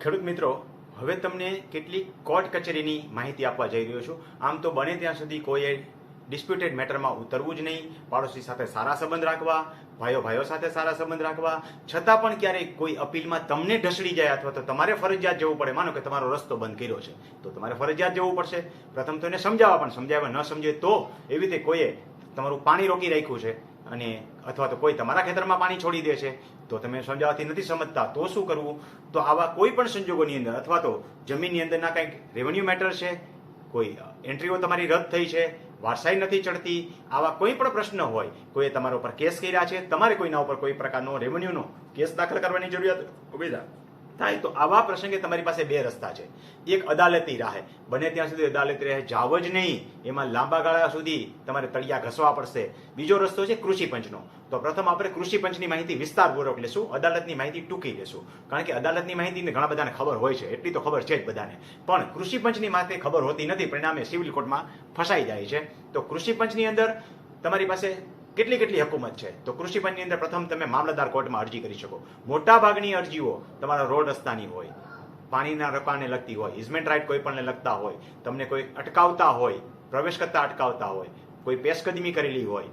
ખેડૂત મિત્રો, હવે તમને કેટલીક કોર્ટ કચેરીની માહિતી આપવા જઈ રહ્યો છું. આમ તો બને ત્યાં સુધી કોઈએ ડિસ્પ્યુટેડ મેટરમાં ઉતરવું જ નહીં. પાડોશી સાથે સારા સંબંધ રાખવા ભાઈઓ ભાઈઓ સાથે સારા સંબંધ રાખવા. છતાં પણ ક્યારેક કોઈ અપીલમાં તમને ઢસડી જાય અથવા તો તમારે ફરજિયાત જવું પડે. માનો કે તમારો રસ્તો બંધ કર્યો છે. તો તમારે ફરજિયાત જવું પડશે. પ્રથમ તો એને સમજાવવા પણ સમજાવવા ન સમજે તો એવી રીતે કોઈએ તમારું પાણી રોકી રાખ્યું છે. અને અથવા તો કોઈ તમારા ખેતરમાં પાણી છોડી દે છે, તો તમે સમજાવવાથી નથી સમજતા, તો શું કરવું? તો આવા કોઈ પણ સંજોગોની અંદર અથવા તો જમીનની અંદરના કંઈક રેવન્યુ મેટર છે, કોઈ એન્ટ્રીઓ તમારી રદ થઈ છે, વારસાઈ નથી ચડતી, આવા કોઈ પણ પ્રશ્ન હોય, કોઈએ તમારા ઉપર કેસ કર્યા છે, તમારે કોઈના ઉપર કોઈ પ્રકારનો રેવન્યુનો કેસ દાખલ કરવાની જરૂરિયાત ઊભી થાય તો આવા પ્રસંગે તમારી પાસે બે રસ્તા છે. એક અદાલતી રાહે. બને ત્યાં સુધી અદાલતી રાહે જાવ જ નહીં. એમાં લાંબા ગાળા સુધી તમારે તળિયા ઘસવા પડશે. બીજો રસ્તો છે કૃષિ પંચનો તો પ્રથમ આપણે કૃષિ પંચની માહિતી વિસ્તારપૂર્વક લેશું, અદાલતની માહિતી ટૂંકી લેશું. કારણ કે અદાલતની માહિતી ઘણા બધાને ખબર હોય છે, એટલી તો ખબર છે જ બધાને. પણ કૃષિ પંચની માહિતી ખબર હોતી નથી, પરિણામે સિવિલ કોર્ટમાં ફસાઈ જાય છે. તો કૃષિ પંચની અંદર તમારી પાસે કેટલી કેટલી હકુમત છે? તો કૃષિ પંચની અંદર પ્રથમ તમે મામલતદાર કોર્ટમાં અરજી કરી શકો. મોટા ભાગની અરજીઓ તમારા રોડ રસ્તાની હોય, પાણીના રોકાણને લગતી હોય, ઇઝમેન્ટ રાઇટ કોઈ પણને લગતા હોય, તમને કોઈ અટકાવતા હોય, પ્રવેશ કરતા અટકાવતા હોય, કોઈ પેશકદમી કરેલી હોય,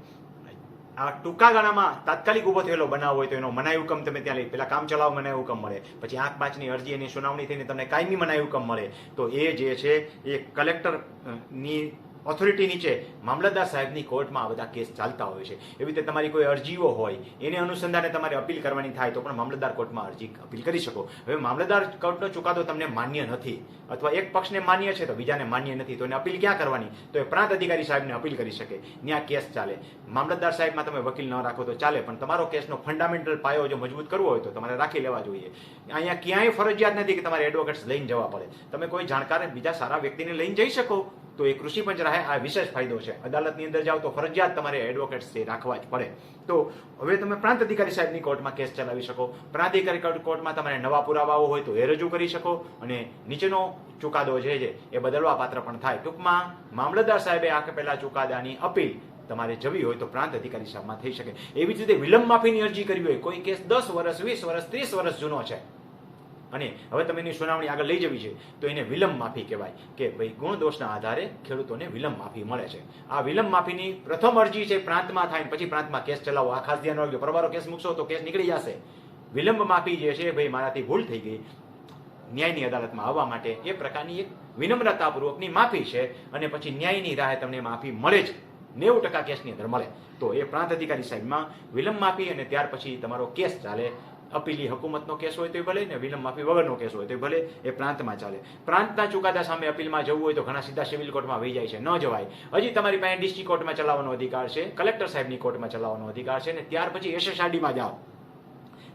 આ ટૂંકા ગાળામાં તાત્કાલિક ઊભો થયેલો બનાવ હોય તો એનો મનાઈ હુકમ તમે ત્યાં લઈ, પેલા કામ ચલાવ મનાઈ હુકમ મળે, પછી આંખ પાંચની અરજી એની સુનાવણી થઈને તમને કાયમી મનાઈ હુકમ મળે. તો એ જે છે, એ કલેક્ટરની ઓથોરિટી નીચે મામલતદાર સાહેબની કોર્ટમાં આ બધા કેસ ચાલતા હોય છે. એવી રીતે તમારી કોઈ અરજીઓ હોય, એને અનુસંધાને તમારે અપીલ કરવાની થાય તો પણ મામલતદાર કોર્ટમાં અરજી અપીલ કરી શકો. હવે મામલતદાર કોર્ટનો ચુકાદો તમને માન્ય નથી અથવા એક પક્ષને માન્ય છે તો બીજાને માન્ય નથી તો એને અપીલ ક્યાં કરવાની? તો એ પ્રાંત અધિકારી સાહેબને અપીલ કરી શકે. ત્યાં કેસ ચાલે. મામલતદાર સાહેબમાં તમે વકીલ ન રાખો તો ચાલે, પણ તમારો કેસનો ફંડામેન્ટલ પાયો જો મજબૂત કરવો હોય તો તમારે રાખી લેવા જોઈએ. અહીંયા ક્યાંય ફરજિયાત નથી કે તમારે એડવોકેટ્સ લઈને જવા પડે. તમે કોઈ જાણકાર બીજા સારા વ્યક્તિને લઈને જઈ શકો. તો એ કૃષિ પંચ રાહે આ વિશેષ ફાયદો છે. અદાલતની અંદર જાઓ તો ફરજિયાત તમારે એડવોકેટ્સ રાખવા જ પડે. તો હવે તમે પ્રાંત અધિકારી સાહેબની કોર્ટમાં કેસ ચલાવી શકો. પ્રાંત અધિકારી કોર્ટમાં તમારે નવા પુરાવાઓ હોય તો એ રજૂ કરી શકો અને નીચેનો ચુકાદો જે છે એ બદલવા પાત્ર પણ થાય. ટૂંકમાં મામલતદાર સાહેબે આ પહેલા ચુકાદાની અપીલ તમારે જવી હોય તો પ્રાંત અધિકારી સાહેબમાં થઈ શકે. એવી જ રીતે વિલંબ માફીની અરજી કરવી હોય, કોઈ કેસ દસ વર્ષ, વીસ વર્ષ, ત્રીસ વર્ષ જૂનો છે. અને હવે તમે એની સુનાવણી આગળ લઈ જવી છે, તો એને વિલંબ માફી કહેવાય કે ભાઈ ગુણ દોષના આધારે ખેડૂતોને વિલંબ માફી મળે છે. આ વિલંબ માફીની પ્રથમ અરજી છે, પ્રાંતમાં થાય પછી પ્રાંતમાં કેસ ચલાવો. આ ખાસ ધ્યાન રાખજો. પરવારો કેસ મૂકશો તો કેસ નીકળી જશે. વિલંબ માફી જે છે, ભાઈ મારાથી ભૂલ થઈ ગઈ. ન્યાયની અદાલતમાં આવવા માટે એ પ્રકારની એક વિનમ્રતાપૂર્વકની માફી છે અને પછી ન્યાયની રાહે તમને માફી મળે જ. નેવું ટકા કેસની અંદર મળે. તો એ પ્રાંત અધિકારી સાહેબમાં વિલંબ માફી અને ત્યાર પછી તમારો કેસ ચાલે. અપીલી હકુમતનો કેસ હોય તો ભલે ને વિલંબ માફી વગરનો કેસ હોય તો ભલે, એ પ્રાંતમાં ચાલે. પ્રાંતના ચુકાદા સામે અપીલમાં જવું હોય તો ઘણા સીધા સિવિલ કોર્ટમાં વહી જાય છે, ન જવાય. હજી તમારી પાસે ડિસ્ટ્રિક્ટ કોર્ટમાં ચલાવવાનો અધિકાર છે, કલેક્ટર સાહેબની કોર્ટમાં ચલાવવાનો અધિકાર છે અને ત્યાર પછી એસએસઆરડીમાં જાઓ.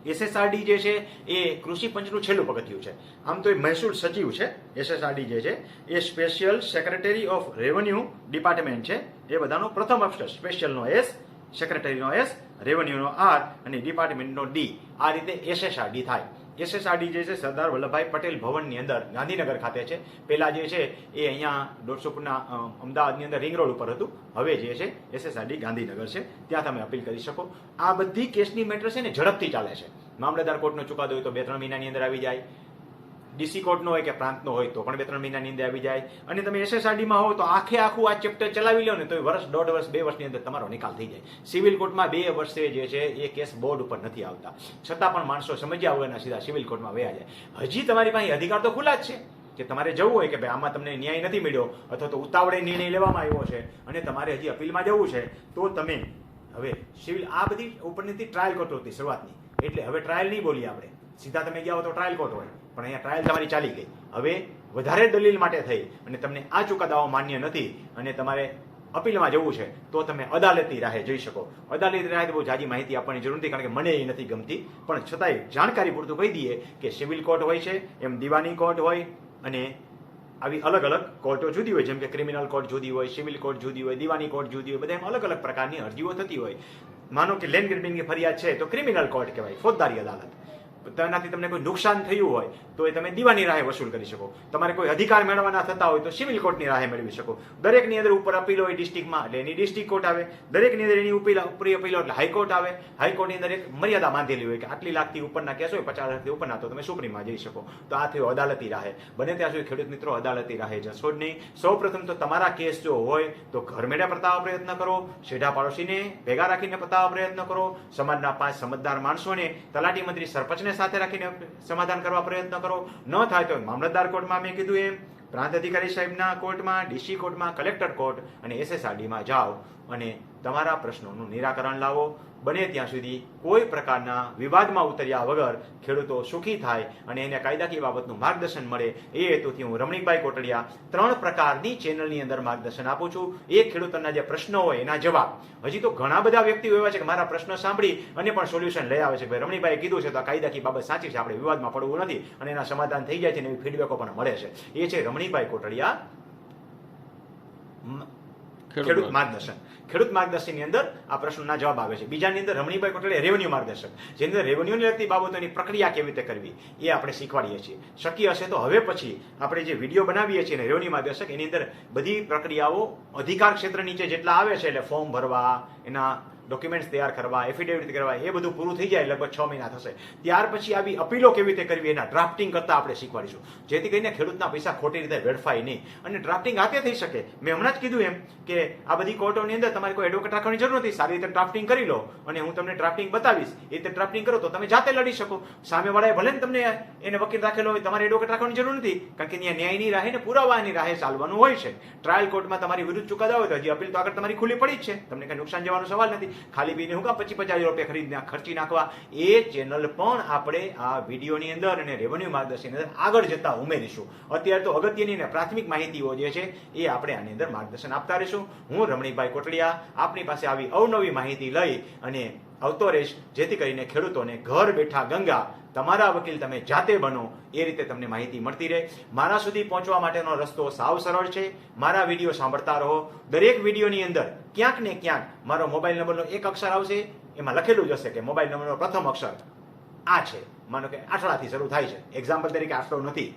એસએસઆરડી જે છે, એ કૃષિ પંચનું છેલ્લું પગથિયું છે. આમ તો એ મહેસૂલ સચિવ છે, એસએસઆરડી જે છે, એ special secretary of revenue department છે. એ બધાનો પ્રથમ અક્ષર સ્પેશિયલનો એસ, સેક્રેટરીનો એસ રેવન્યુનો આર અને ડિપાર્ટમેન્ટનો ડી આ રીતે એસએસઆરડી થાય. એસએસઆરડી જે છે, સરદાર વલ્લભભાઈ પટેલ ભવનની અંદર ગાંધીનગર ખાતે છે. પહેલાં જે છે, એ અહીંયા દોઢસો ફૂટના અમદાવાદની અંદર રિંગ રોડ ઉપર હતું. હવે જે છે એસએસઆરડી ગાંધીનગર છે. ત્યાં તમે અપીલ કરી શકો. આ બધી કેસની મેટર છે ને ઝડપથી ચાલે છે. મામલતદાર કોર્ટનો ચુકાદો હોય તો બે ત્રણ મહિનાની અંદર આવી જાય. ડીસી કોર્ટનો હોય કે પ્રાંતનો હોય તો પણ બે ત્રણ મહિનાની અંદર આવી જાય. અને તમે એસએસઆરડીમાં હો તો આખે આખું આ ચેપ્ટર ચલાવી લો ને તો વર્ષ, દોઢ વર્ષ, બે વર્ષની અંદર તમારો નિકાલ થઈ જાય. સિવિલ કોર્ટમાં બે વર્ષે જે છે એ કેસ બોર્ડ ઉપર નથી આવતા. છતાં પણ માણસો સમજ્યા વગરના સીધા સિવિલ કોર્ટમાં વયા જાય. હજી તમારી પાસે અધિકાર તો ખુલ્લા જ છે કે તમારે જવું હોય કે ભાઈ આમાં તમને ન્યાય નથી મળ્યો અથવા તો ઉતાવળે નિર્ણય લેવામાં આવ્યો છે અને તમારે હજી અપીલમાં જવું છે, તો તમે હવે સિવિલ આ બધી ઉપરનીથી ટ્રાયલ કોર્ટ હતી શરૂઆતની. એટલે હવે ટ્રાયલ નહીં બોલીએ આપણે. સીધા તમે ગયા હો તો ટ્રાયલ કોર્ટ હોય. પણ અહીંયા ટ્રાયલ તમારી ચાલી ગઈ. હવે વધારે દલીલ માટે થઈ અને તમને આ ચુકાદાઓ માન્ય નથી અને તમારે અપીલમાં જવું છે, તો તમે અદાલતની રાહે જઈ શકો. અદાલતની રાહે બહુ જાજી માહિતી આપવાની જરૂર નથી, કારણ કે મને એ નથી ગમતી. પણ છતાંય જાણકારી પૂરતું કહી દઈએ કે સિવિલ કોર્ટ હોય છે, એમ દિવાની કોર્ટ હોય અને આવી અલગ અલગ કોર્ટો જુદી હોય, જેમ કે ક્રિમિનલ કોર્ટ જુદી હોય, સિવિલ કોર્ટ જુદી હોય, દિવાની કોર્ટ જુદી હોય બધા એમ અલગ અલગ પ્રકારની અરજીઓ થતી હોય. માનો કે લેન્ડ ગ્રેબિંગની ફરિયાદ છે, તો ક્રિમિનલ કોર્ટ કહેવાય, ફોજદારી અદાલત. તેનાથી તમને કોઈ નુકસાન થયું હોય તો એ તમે દીવાની રાહે વસૂલ કરી શકો. તમારે કોઈ અધિકાર મેળવવાના થતા હોય, તો સિવિલ કોર્ટની રાહે મેળવી શકો. દરેકની અંદર ઉપર અપીલ હોય ડિસ્ટ્રિક્ટમાં, એટલે એની ડિસ્ટ્રિક્ટ કોર્ટ આવે. દરેકની અંદર એની ઉપીલ, ઉપરી અપીલ, એટલે હાઈકોર્ટ આવે. હાઈકોર્ટની અંદર એક મર્યાદા બાંધેલી હોય કે આટલી લાખથી ઉપરના કેસ હોય, પચાસ લાખથી ઉપરના, તો તમે સુપ્રીમમાં જઈ શકો. તો આ થયો અદાલતી રાહે. બને ત્યાં સુધી ખેડૂત મિત્રો, અદાલતી રાહે જશો જ નહીં. સૌ પ્રથમ તો તમારા કેસ જો હોય, તો ઘર મેળે પતાવવા પ્રયત્ન કરો. શેઢા પાડોશીને ભેગા રાખીને પતાવવા પ્રયત્ન કરો. સમાજના પાંચ સમજદાર માણસોને તલાટી મંત્રી સરપંચને સાથે રાખીને સમાધાન કરવા પ્રયત્ન કરો. ન થાય તો મામલતદાર કોર્ટમાં મેં કીધું એમ. પ્રાંત અધિકારી સાહેબના કોર્ટમાં, ડીસી કોર્ટમાં, કલેક્ટર કોર્ટ અને એસએસઆરડીમાં જાઓ. અને તમારા પ્રશ્નોનું નિરાકરણ લાવો. બને ત્યાં સુધી કોઈ પ્રકારના વિવાદમાં ઉતર્યા વગર ખેડૂતો સુખી થાય અને એને કાયદાકીય બાબતનું માર્ગદર્શન મળે. એ હેતુથી હું રમણીકભાઈ કોટડિયા ત્રણ પ્રકારની ચેનલની અંદર માર્ગદર્શન આપું છું. એ ખેડૂતોના જે પ્રશ્નો હોય એના જવાબ. હજી તો ઘણા બધા વ્યક્તિઓ એવા છે કે મારા પ્રશ્ન સાંભળી અને પણ સોલ્યુશન લઈ આવે છે. ભાઈ રમણીભાઈએ કીધું છે તો આ કાયદાકીય બાબત સાચી છે, આપણે વિવાદમાં પડવું નથી અને એના સમાધાન થઈ જાય છે અને એવી ફીડબેકો પણ મળે છે. એ છે રમણીભાઈ કોટડિયા. ખેડૂત માર્ગદર્શન ખેડૂત માર્ગદર્શનની અંદર આ પ્રશ્નના જવાબ આવે છે. બીજાની અંદર રમણીભાઈ કોટલે રેવન્યુ માર્ગદર્શન જેની અંદર રેવન્યુને લગતી બાબતોની પ્રક્રિયા કેવી રીતે કરવી એ આપણે શીખવાડીએ છીએ. શક્ય હશે તો હવે પછી આપણે જે વીડિયો બનાવીએ છીએ ને રેવન્યુ માર્ગદર્શક એની અંદર બધી પ્રક્રિયાઓ અધિકાર ક્ષેત્ર નીચે જેટલા આવે છે એટલે ફોર્મ ભરવા એના ડોક્યુમેન્ટ્સ તૈયાર કરવા એફિડેવિટ કરવા, એ બધું પૂરું થઈ જાય લગભગ છ મહિના થશે. ત્યાર પછી આવી અપીલો કેવી રીતે કરવી એના ડ્રાફ્ટિંગ કરતા આપણે શીખવાડીશું. જેથી કરીને ખેડૂતના પૈસા ખોટી રીતે વેડફાય નહીં. અને ડ્રાફ્ટિંગ હાથે થઈ શકે. મેં હમણાં જ કીધું એમ કે આ બધી કોર્ટોની અંદર તમારે કોઈ એડવોકેટ રાખવાની જરૂર નથી. સારી રીતે ડ્રાફ્ટિંગ કરી લો અને હું તમને ડ્રાફ્ટિંગ બતાવીશ. એ રીતે ડ્રાફ્ટિંગ કરો તો તમે જાતે લડી શકો. સામેવાળાએ ભલે ને તમને એને વકીલ રાખેલો હોય, તમારે એડવોકેટ રાખવાની જરૂર નથી. કારણ કે ત્યાં ન્યાયની રાહે ને પુરાવાની રાહે ચાલવાનું હોય છે. ટ્રાયલ કોર્ટમાં તમારી વિરુદ્ધ ચુકાદા હોય તો હજી અપીલ તો આગળ તમારી ખુલ્લી પડી જ છે. તમને કઈ નુકસાન જવાનો સવાલ નથી. ખાલી પીને હું કા પચીસ પચાસ રૂપિયા ખરીદને ખર્ચી નાખવા. એ ચેનલ પણ આપણે આ વિડીયોની અંદર અને રેવન્યુ માર્ગદર્શનની અંદર આગળ જતા ઉમેરીશું. અત્યારે તો અગત્યની અને પ્રાથમિક માહિતીઓ જે છે, એ આપણે આની અંદર માર્ગદર્શન આપતા રહીશું. હું રમણીભાઈ કોટડિયા, આપની પાસે આવી અવનવી માહિતી લઈ અને આવતો રહીશ જેથી કરીને ખેડૂતોને ઘર બેઠા ગંગા, તમારા વકીલ તમે જાતે બનો, એ રીતે તમને માહિતી મળતી રહે. મારા સુધી પહોંચવા માટેનો રસ્તો સાવ સરળ છે. મારા વીડિયો સાંભળતા રહો. દરેક વિડીયોની અંદર ક્યાંક ને ક્યાંક મારો મોબાઈલ નંબરનો એક અક્ષર આવશે. એમાં લખેલું જ હશે કે મોબાઈલ નંબરનો પ્રથમ અક્ષર આ છે. માનો કે આઠડાથી શરૂ થાય છે. એક્ઝામ્પલ તરીકે આઠડો નથી.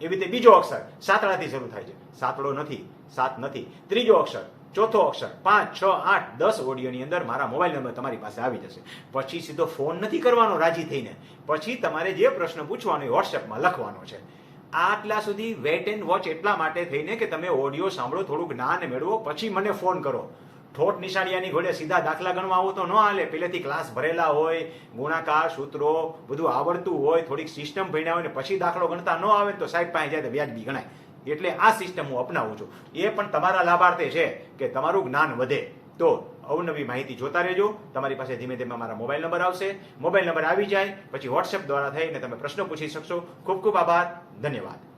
એવી રીતે બીજો અક્ષર સાતડાથી શરૂ થાય છે. સાતડો નથી. સાત નથી. ત્રીજો અક્ષર ચોથો અક્ષર, પાંચ, છ, આઠ, દસ ઓડિયોની અંદર મારા મોબાઈલ નંબર તમારી પાસે આવી જશે. પછી સીધો ફોન નથી કરવાનો રાજી થઈને. પછી તમારે જે પ્રશ્ન પૂછવાનો એ વોટ્સએપમાં લખવાનો છે. આટલા સુધી વેટ એન્ડ વોચ એટલા માટે થઈને કે તમે ઓડિયો સાંભળો થોડું જ્ઞાન મેળવો, પછી મને ફોન કરો. ઠોઠ નિશાળિયાની ઘોડે સીધા દાખલા ગણવા આવો તો ન હાલે. પહેલેથી ક્લાસ ભરેલા હોય, ગુણાકાર, સૂત્રો, બધું આવડતું હોય, થોડીક સિસ્ટમ ભણ્યા હોય ને પછી દાખલો ગણતા ન આવે તો સાહેબ પાસે જાય તો વ્યાજબી ગણાય. એટલે આ સિસ્ટમ હું અપનાવું છું. એ પણ તમારા લાભાર્થે છે કે તમારું જ્ઞાન વધે. તો અવનવી માહિતી જોતા રહેજો. તમારી પાસે ધીમે ધીમે મારા મોબાઈલ નંબર આવશે. મોબાઈલ નંબર આવી જાય, પછી વોટ્સએપ દ્વારા થઈને તમે પ્રશ્નો પૂછી શકશો. ખૂબ ખૂબ આભાર. ધન્યવાદ.